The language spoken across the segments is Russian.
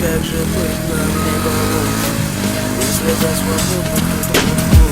как же быть нам не балуй Если за свободу, то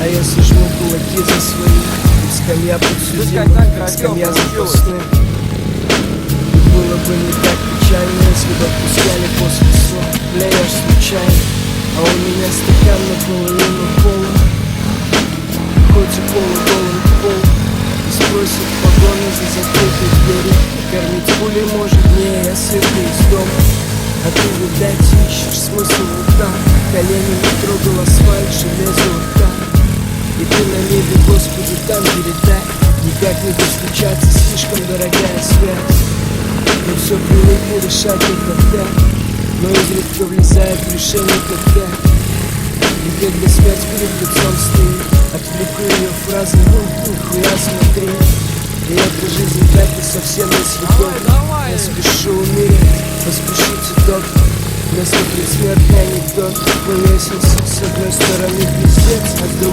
А я сожму кулаки за свои скамья подсудимых, скамья запасных было бы не так печально, если бы отпускали после сон Бля, я ж случайно, а у меня стакан наполовину полон Хоть и полуголым к полу И спросит погоны за закрытой дверью. Кормить пулей может не я сырный из дома. А ты, видать, ищешь смысл вот там Колени не трогал асфальт, железо на небе, Господи, там передай Никак не достучаться, слишком дорогая связь Мы все привыкли решать так Но изредка влезает в решение когда И когда смерть перед лицом стоит Отвлеку ее фразы, ну, нихуя смотри. И эта жизнь так и совсем не съедобна Я спешу умереть, поспешите, доктор Вместо предсмертный анекдот По лестнице с одной стороны пиздец, а с другой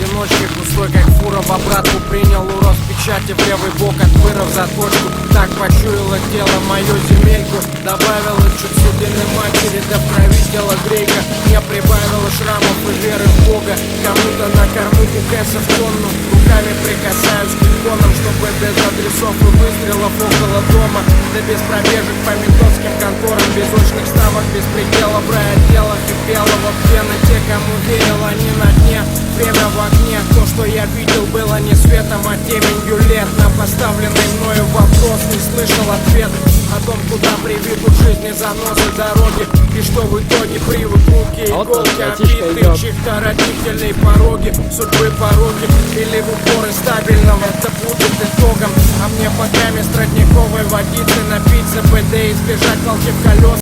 шел одиночкой, густой как фура В обратку принял урок печати в левый бок Отвыров заточку, так почуяло тело мою земельку Добавила чуть судебной матери, да в грейка. Не прибавила шрамов и веры в Бога. Кому-то на корму кукэса в тонну Руками прикасаюсь к иконам, чтобы без адресов и выстрелов около дома. Да без пробежек по ментовским конторам Без очных ставок, без предела в райотделах и белого пена. Те, кому верил, они на Время в огне, то, что я видел, было не светом, а теменью лет. На поставленный мною вопрос не слышал ответ О том, куда приведут жизни заносы дороги И что в итоге привод руки, А иголки, идёт. чьих-то родителей пороги Судьбы пороги или в упоры стабильного Это будет итогом. А мне пока родниковой водицы напиться БД Избежать волчьих колес